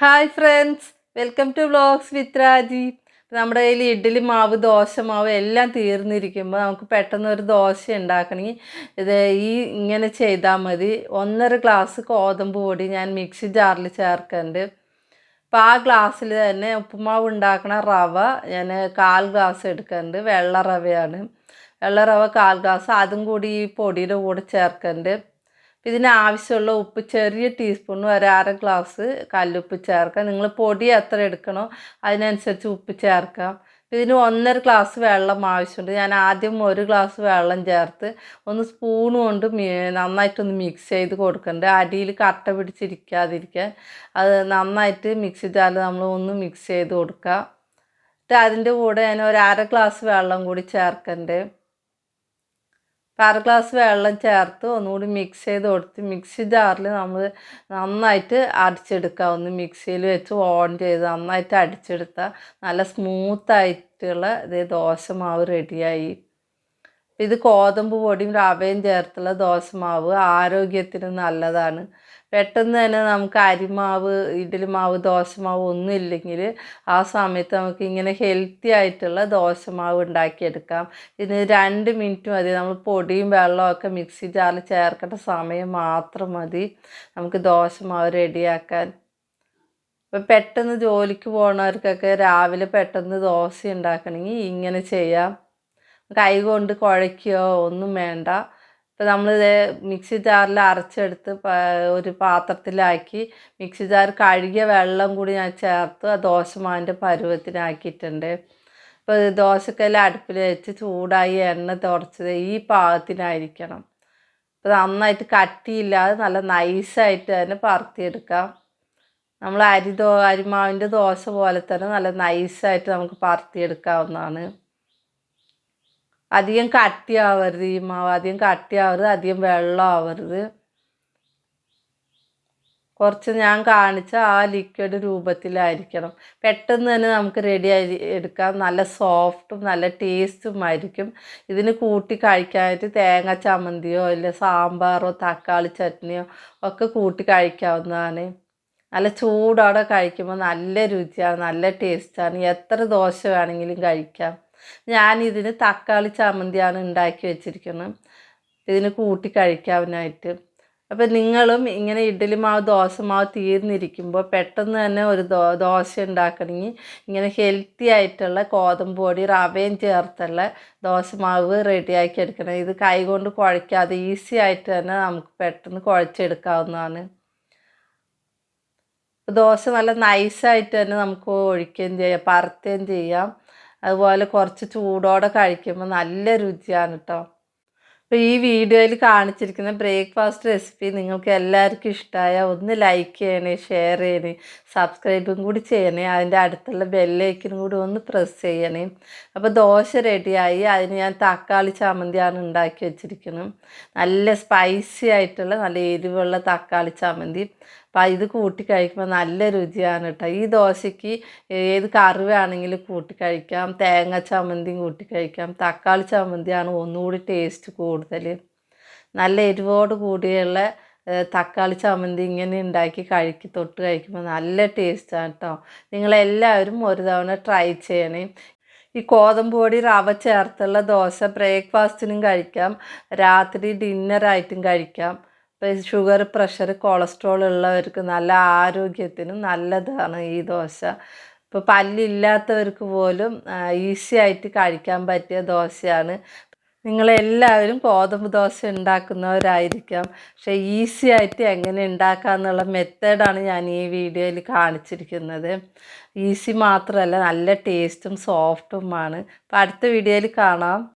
Hi friends welcome to vlogs with Raji നമ്മുടെ കയ്യിൽ ഇഡ്ഡലി മാവ് ദോശ മാവ് എല്ലാം തീർന്നിരിക്കുമ്പോൾ നമുക്ക് പെട്ടെന്ന് ഒരു ദോശ ഉണ്ടാക്കണമെങ്കിൽ ഇത് ഈ ഇങ്ങനെ ചെയ്താൽ മതി. ഒന്നര ഗ്ലാസ് ഗോതമ്പ് പൊടി ഞാൻ മിക്സി ജാറിൽ ചേർക്കുന്നുണ്ട്. അപ്പോൾ ആ ഗ്ലാസ്സിൽ തന്നെ ഉപ്പുമാവ് ഉണ്ടാക്കണ റവ ഞാൻ കാൽ ഗ്ലാസ് എടുക്കുന്നുണ്ട്. വെള്ള റവയാണ്. വെള്ള റവ കാൽ ഗ്ലാസ് അതും കൂടി ഈ പൊടിയുടെ കൂടെ ചേർക്കുന്നുണ്ട്. ഇതിന് ആവശ്യമുള്ള ഉപ്പ് ചെറിയ ടീസ്പൂൺ വരെ അര ഗ്ലാസ് കല്ലുപ്പ് ചേർക്കാം. നിങ്ങൾ പൊടി എത്ര എടുക്കണോ. അതിനനുസരിച്ച് ഉപ്പ് ചേർക്കാം. ഇതിന് ഒന്നര ഗ്ലാസ് വെള്ളം ആവശ്യമുണ്ട്. ഞാൻ ആദ്യം ഒരു ഗ്ലാസ് വെള്ളം ചേർത്ത് ഒന്ന് സ്പൂൺ കൊണ്ട് നന്നായിട്ടൊന്ന് മിക്സ് ചെയ്ത് കൊടുക്കേണ്ടത് അടിയിൽ കട്ട പിടിച്ചിരിക്കാതിരിക്കാൻ. അത് നന്നായിട്ട് മിക്സ് ജാറിൽ നമ്മൾ ഒന്ന് മിക്സ് ചെയ്ത് കൊടുക്കുക എന്നിട്ട് അതിന്റെ കൂടെ ഞാൻ ഒരു അര ഗ്ലാസ് വെള്ളം കൂടി ചേർക്കുന്നുണ്ട് അര ഗ്ലാസ് വെള്ളം ചേർത്ത് ഒന്നുകൂടി മിക്സ് ചെയ്ത് കൊടുത്ത് മിക്സി ജാറിൽ നമ്മൾ നന്നായിട്ട് അടിച്ചെടുക്കുക. ഒന്ന് മിക്സിയിൽ വെച്ച് ഓൺ ചെയ്ത് നന്നായിട്ട് അടിച്ചെടുത്താൽ നല്ല സ്മൂത്തായിട്ടുള്ള ഇത് ദോശ മാവ് റെഡിയായി ഇത് ഗോതമ്പ് പൊടിയും റവയും ചേർത്തുള്ള ദോശമാവ് ആരോഗ്യത്തിന് നല്ലതാണ്. പെട്ടെന്ന് തന്നെ നമുക്ക് അരിമാവ് ഇഡലി മാവ് ദോശമാവ് ഒന്നും ഇല്ലെങ്കിൽ ആ സമയത്ത് നമുക്ക് ഇങ്ങനെ ഹെൽത്തി ആയിട്ടുള്ള ദോശമാവ് ഉണ്ടാക്കിയെടുക്കാം. ഇതിന് രണ്ട് മിനിറ്റ് മതി. നമ്മൾ പൊടിയും വെള്ളമൊക്കെ മിക്സി ജാറിൽ ചേർക്കേണ്ട സമയം മാത്രം മതി നമുക്ക് ദോശമാവ് റെഡിയാക്കാൻ. ഇപ്പം പെട്ടെന്ന് ജോലിക്ക് പോകുന്നവർക്കൊക്കെ രാവിലെ പെട്ടെന്ന് ദോശ ഉണ്ടാക്കണമെങ്കിൽ ഇങ്ങനെ ചെയ്യാം. കൈ കൊണ്ട് കുഴയ്ക്കുകയോ ഒന്നും വേണ്ട. ഇപ്പം നമ്മളിത് മിക്സി ജാറിൽ അരച്ചെടുത്ത് ഒരു പാത്രത്തിലാക്കി മിക്സി ജാർ കഴുകിയ വെള്ളം കൂടി ഞാൻ ചേർത്ത് ആ ദോശമാവിന്റെ പരുവത്തിനാക്കിയിട്ടുണ്ട്. ഇപ്പോൾ ദോശക്കല്ല അടുപ്പിൽ വെച്ച് ചൂടായി എണ്ണ തുടച്ചത് ഈ പാകത്തിനായിരിക്കണം. അപ്പോൾ നന്നായിട്ട് കട്ടിയില്ലാതെ നല്ല നൈസായിട്ട് തന്നെ പറത്തിയെടുക്കാം. നമ്മൾ അരി ദോ അരിമാവിന്റെ ദോശ പോലെ തന്നെ നല്ല നൈസായിട്ട് നമുക്ക് പറത്തിയെടുക്കാവുന്നതാണ്. അധികം കട്ടിയാവരുത് ഈ മാവ്. അധികം കട്ടിയാവരുത് അധികം വെള്ളം ആവരുത് കുറച്ച് ഞാൻ കാണിച്ച ആ ലിക്വിഡ് രൂപത്തിലായിരിക്കണം. പെട്ടെന്ന് തന്നെ നമുക്ക് റെഡി ആയി എടുക്കാം. നല്ല സോഫ്റ്റും നല്ല ടേസ്റ്റും ആയിരിക്കും. ഇതിന് കൂട്ടി കഴിക്കാനായിട്ട് തേങ്ങ ചമ്മന്തിയോ ഇല്ല സാമ്പാറോ തക്കാളി ചട്നിയോ ഒക്കെ കൂട്ടി കഴിക്കാവുന്നതാണ്. നല്ല ചൂടോടെ കഴിക്കുമ്പോൾ നല്ല രുചിയാണ് നല്ല ടേസ്റ്റാണ് എത്ര ദോശ വേണമെങ്കിലും കഴിക്കാം. ഞാനിതിന് തക്കാളി ചമ്മന്തിയാണ് ഉണ്ടാക്കി വെച്ചിരിക്കുന്നത് ഇതിന് കൂട്ടി കഴിക്കാവുന്നതായിട്ട്. അപ്പോൾ നിങ്ങളും ഇങ്ങനെ ഇഡ്ഡലി മാവ് ദോശ മാവ് തീർന്നിരിക്കുമ്പോൾ പെട്ടെന്ന് തന്നെ ഒരു ദോ ദോശ ഉണ്ടാക്കണമെങ്കിൽ ഇങ്ങനെ ഹെൽത്തി ആയിട്ടുള്ള ഗോതമ്പ് പൊടി റവയും ചേർത്തുള്ള ദോശ മാവ് റെഡിയാക്കി എടുക്കണം. ഇത് കൈകൊണ്ട് കുഴയ്ക്കാതെ ഈസി ആയിട്ട് തന്നെ നമുക്ക് പെട്ടെന്ന് കുഴച്ചെടുക്കാവുന്നതാണ്. ദോശ നല്ല നൈസായിട്ട് തന്നെ നമുക്ക് ഒഴിക്കുകയും ചെയ്യാം പരത്തുകയും ചെയ്യാം. അതുപോലെ കുറച്ച് ചൂടോടെ കഴിക്കുമ്പോൾ നല്ല രുചിയാണ് കേട്ടോ അപ്പോൾ ഈ വീഡിയോയിൽ കാണിച്ചിരിക്കുന്ന ബ്രേക്ക്ഫാസ്റ്റ് റെസിപ്പി നിങ്ങൾക്ക് എല്ലാവർക്കും ഇഷ്ടമായ ഒന്ന് ലൈക്ക് ചെയ്യണേ ഷെയർ ചെയ്യണേ സബ്സ്ക്രൈബും കൂടി ചെയ്യണേ അതിന്റെ അടുത്തുള്ള ബെല്ലേക്കിനും കൂടി ഒന്ന് പ്രസ് ചെയ്യണേ. അപ്പോൾ ദോശ റെഡിയായി അതിന് ഞാൻ തക്കാളി ചമ്മന്തിയാണ് ഉണ്ടാക്കി വെച്ചിരിക്കുന്നത്. നല്ല സ്പൈസി ആയിട്ടുള്ള നല്ല എരിവുള്ള തക്കാളി ചമ്മന്തി. അപ്പം ഇത് കൂട്ടി കഴിക്കുമ്പോൾ നല്ല രുചിയാണ് കേട്ടോ ഈ ദോശയ്ക്ക് ഏത് കറി വേണമെങ്കിലും കൂട്ടി കഴിക്കാം. തേങ്ങ ചമ്മന്തിയും കൂട്ടി കഴിക്കാം. തക്കാളി ചമ്മന്തിയാണ് ഒന്നുകൂടി ടേസ്റ്റ് കൂടുതൽ നല്ല എരിവോട് കൂടിയുള്ള തക്കാളി ചമ്മന്തി ഇങ്ങനെ ഉണ്ടാക്കി കഴിക്കി തൊട്ട് കഴിക്കുമ്പോൾ നല്ല ടേസ്റ്റാണ് കേട്ടോ നിങ്ങളെല്ലാവരും ഒരു തവണ ട്രൈ ചെയ്യണേ. ഈ ഗോതമ്പ് പൊടി റവ ചേർത്തുള്ള ദോശ ബ്രേക്ക്ഫാസ്റ്റിനും കഴിക്കാം. രാത്രി ഡിന്നറായിട്ടും കഴിക്കാം. ഇപ്പോൾ ഷുഗർ പ്രഷർ കൊളസ്ട്രോൾ ഉള്ളവർക്ക് നല്ല ആരോഗ്യത്തിനും നല്ലതാണ് ഈ ദോശ. ഇപ്പോൾ പല്ലില്ലാത്തവർക്ക് പോലും ഈസി ആയിട്ട് കഴിക്കാൻ പറ്റിയ ദോശയാണ്. നിങ്ങളെല്ലാവരും ഗോതമ്പ് ദോശ ഉണ്ടാക്കുന്നവരായിരിക്കാം. പക്ഷെ ഈസി ആയിട്ട് എങ്ങനെ ഉണ്ടാക്കുക എന്നുള്ള മെത്തേഡാണ് ഞാൻ ഈ വീഡിയോയിൽ കാണിച്ചിരിക്കുന്നത്. ഈസി മാത്രമല്ല നല്ല ടേസ്റ്റും സോഫ്റ്റുമാണ് അപ്പോൾ അടുത്ത വീഡിയോയിൽ കാണാം.